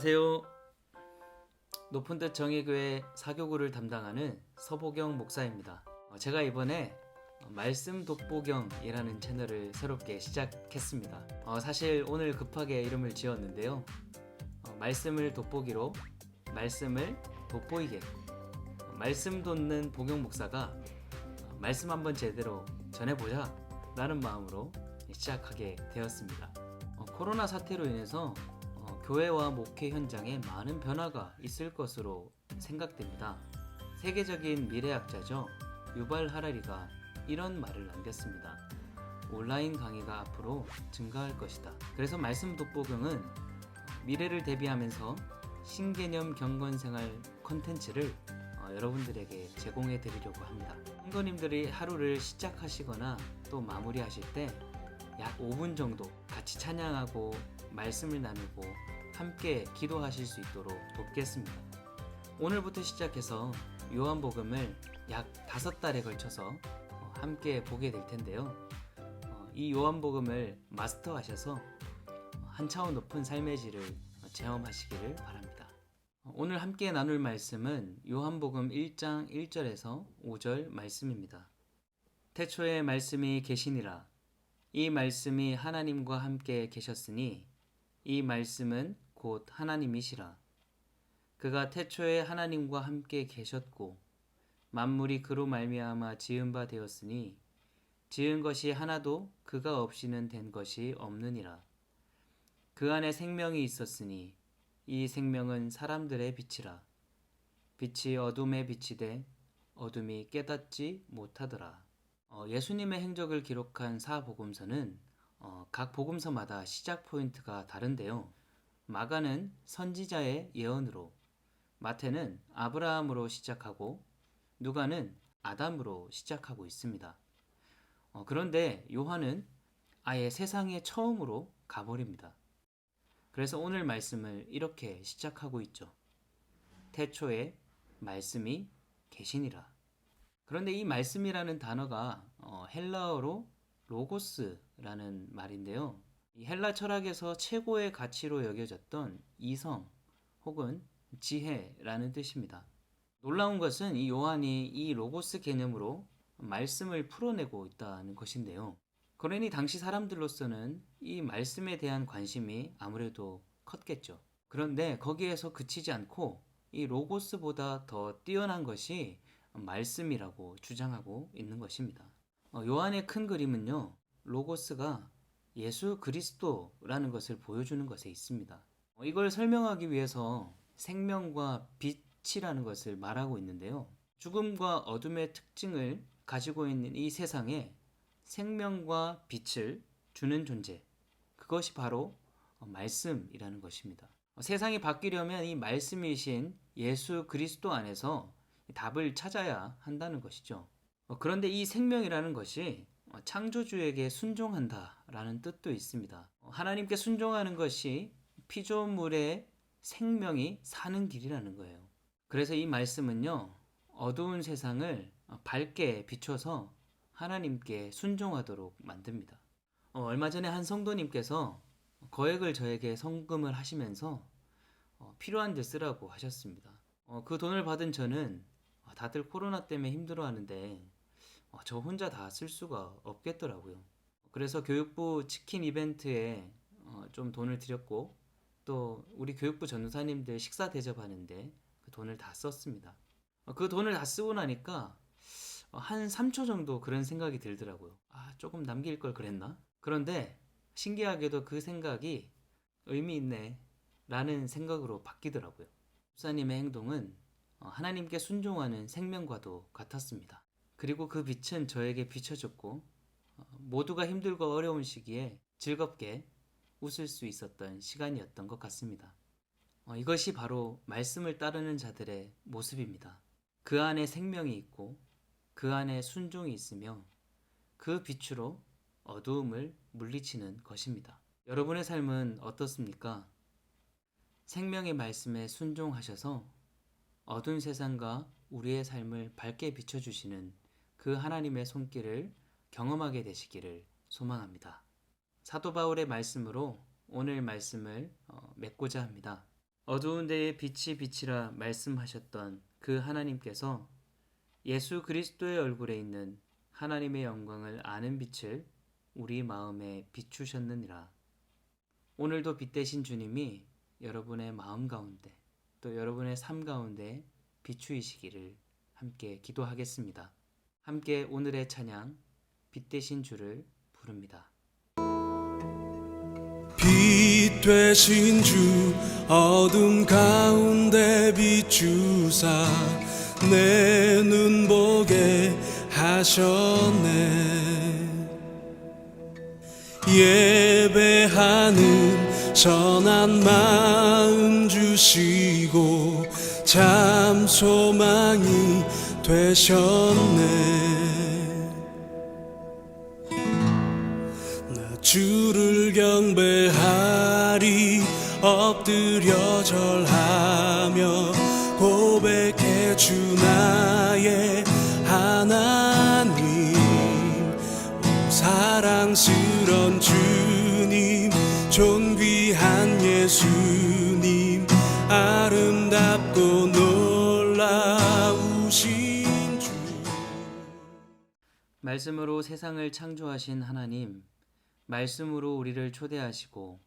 안녕하세요. 높은 뜻 정의교회 사교구를 담당하는 서보경 목사입니다. 어, 제가 이번에 어, 말씀 돋보경이라는 채널을 새롭게 시작했습니다. 어, 사실 오늘 급하게 이름을 지었는데요. 어, 말씀을 돋보기로 말씀을 돋보이게 어, 말씀 돋는 보경 목사가 어, 말씀 한번 제대로 전해보자 라는 마음으로 시작하게 되었습니다. 어, 코로나 사태로 인해서 어, 교회와 목회 현장에 많은 변화가 있을 것으로 생각됩니다. 세계적인 미래학자죠. 유발 하라리가 이런 말을 남겼습니다. 온라인 강의가 앞으로 증가할 것이다. 그래서 말씀 돋보경은 미래를 대비하면서 신개념 경건 생활 컨텐츠를 어, 여러분들에게 제공해 드리려고 합니다. 성도님들이 하루를 시작하시거나 또 마무리하실 때 약 5분 정도 같이 찬양하고 말씀을 나누고 함께 기도하실 수 있도록 돕겠습니다. 오늘부터 시작해서 요한복음을 약 다섯 달에 걸쳐서 어, 함께 보게 될 텐데요. 어, 이 요한복음을 마스터하셔서 어, 한 차원 높은 삶의 질을 어, 체험하시기를 바랍니다. 어, 오늘 함께 나눌 말씀은 요한복음 1장 1절에서 5절 말씀입니다. 태초에 말씀이 계시니라. 이 말씀이 하나님과 함께 계셨으니 이 말씀은 곧 하나님이시라. 그가 태초에 하나님과 함께 계셨고 만물이 그로 말미암아 지은 바 되었으니 지은 것이 하나도 그가 없이는 된 것이 없느니라. 그 안에 생명이 있었으니 이 생명은 사람들의 빛이라. 빛이 어둠에 비치되 어둠이 깨닫지 못하더라. 어, 예수님의 행적을 기록한 사복음서는 어, 각 복음서마다 시작 포인트가 다른데요. 마가는 선지자의 예언으로, 마태는 아브라함으로 시작하고, 누가는 아담으로 시작하고 있습니다. 어, 그런데 요한은 아예 세상에 처음으로 가버립니다. 그래서 오늘 말씀을 이렇게 시작하고 있죠. 태초에 말씀이 계시니라. 그런데 이 말씀이라는 단어가 어, 헬라어로 로고스라는 말인데요. 이 헬라 철학에서 최고의 가치로 여겨졌던 이성 혹은 지혜라는 뜻입니다. 놀라운 것은 이 요한이 이 로고스 개념으로 말씀을 풀어내고 있다는 것인데요. 그러니 당시 사람들로서는 이 말씀에 대한 관심이 아무래도 컸겠죠. 그런데 거기에서 그치지 않고 이 로고스보다 더 뛰어난 것이 말씀이라고 주장하고 있는 것입니다. 어, 요한의 큰 그림은요, 로고스가 예수 그리스도라는 것을 보여주는 것에 있습니다. 어, 이걸 설명하기 위해서 생명과 빛이라는 것을 말하고 있는데요. 죽음과 어둠의 특징을 가지고 있는 이 세상에 생명과 빛을 주는 존재, 그것이 바로 어, 말씀이라는 것입니다. 어, 세상이 바뀌려면 이 말씀이신 예수 그리스도 안에서 답을 찾아야 한다는 것이죠. 어, 그런데 이 생명이라는 것이 어, 창조주에게 순종한다 라는 뜻도 있습니다. 어, 하나님께 순종하는 것이 피조물의 생명이 사는 길이라는 거예요. 그래서 이 말씀은요, 어두운 세상을 밝게 비춰서 하나님께 순종하도록 만듭니다. 얼마 전에 한 성도님께서 거액을 저에게 성금을 하시면서 필요한 데 쓰라고 하셨습니다. 그 돈을 받은 저는 다들 코로나 때문에 힘들어하는데 어, 저 혼자 다 쓸 수가 없겠더라고요. 그래서 교육부 치킨 이벤트에 어, 좀 돈을 들였고 또 우리 교육부 전도사님들 식사 대접하는데 그 돈을 다 썼습니다. 어, 그 돈을 다 쓰고 나니까 한 3초 정도 그런 생각이 들더라고요. 아, 조금 남길 걸 그랬나? 그런데 신기하게도 그 생각이 의미 있네 라는 생각으로 바뀌더라고요. 목사님의 행동은 하나님께 순종하는 생명과도 같았습니다. 그리고 그 빛은 저에게 비춰졌고 어, 모두가 힘들고 어려운 시기에 즐겁게 웃을 수 있었던 시간이었던 것 같습니다. 어, 이것이 바로 말씀을 따르는 자들의 모습입니다. 그 안에 생명이 있고 그 안에 순종이 있으며 그 빛으로 어두움을 물리치는 것입니다. 여러분의 삶은 어떻습니까? 생명의 말씀에 순종하셔서 어두운 세상과 우리의 삶을 밝게 비춰주시는 그 하나님의 손길을 경험하게 되시기를 소망합니다. 사도 바울의 말씀으로 오늘 말씀을 어, 맺고자 합니다. 어두운 데에 빛이 빛이라 말씀하셨던 그 하나님께서 예수 그리스도의 얼굴에 있는 하나님의 영광을 아는 빛을 우리 마음에 비추셨느니라. 오늘도 빛 대신 주님이 여러분의 마음 가운데 또 여러분의 삶 가운데 비추이시기를 함께 기도하겠습니다. 함께 오늘의 찬양 빛 대신 주를 부릅니다. 빛 되신 주 어둠 가운데 비추사 내 눈 보게 하셨네 예배하는 선한 마음 주시고 참 소망이 되셨네 주를 경배하리 엎드려 절하며 고백해 주 나의 하나님. 오 사랑스런 주님 존귀한 예수님 아름답고 놀라우신 주. 말씀으로 세상을 창조하신 하나님, 말씀으로 우리를 초대하시고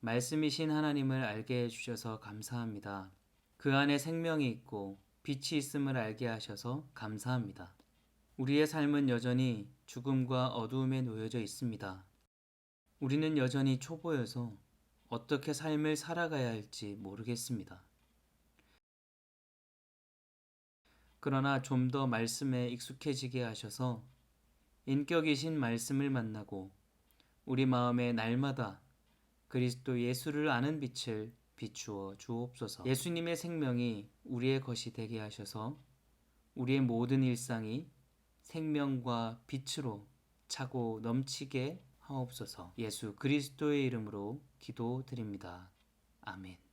말씀이신 하나님을 알게 해주셔서 감사합니다. 그 안에 생명이 있고 빛이 있음을 알게 하셔서 감사합니다. 우리의 삶은 여전히 죽음과 어두움에 놓여져 있습니다. 우리는 여전히 초보여서 어떻게 삶을 살아가야 할지 모르겠습니다. 그러나 좀 더 말씀에 익숙해지게 하셔서 인격이신 말씀을 만나고 우리 마음에 날마다 그리스도 예수를 아는 빛을 비추어 주옵소서. 예수님의 생명이 우리의 것이 되게 하셔서 우리의 모든 일상이 생명과 빛으로 차고 넘치게 하옵소서. 예수 그리스도의 이름으로 기도드립니다. 아멘.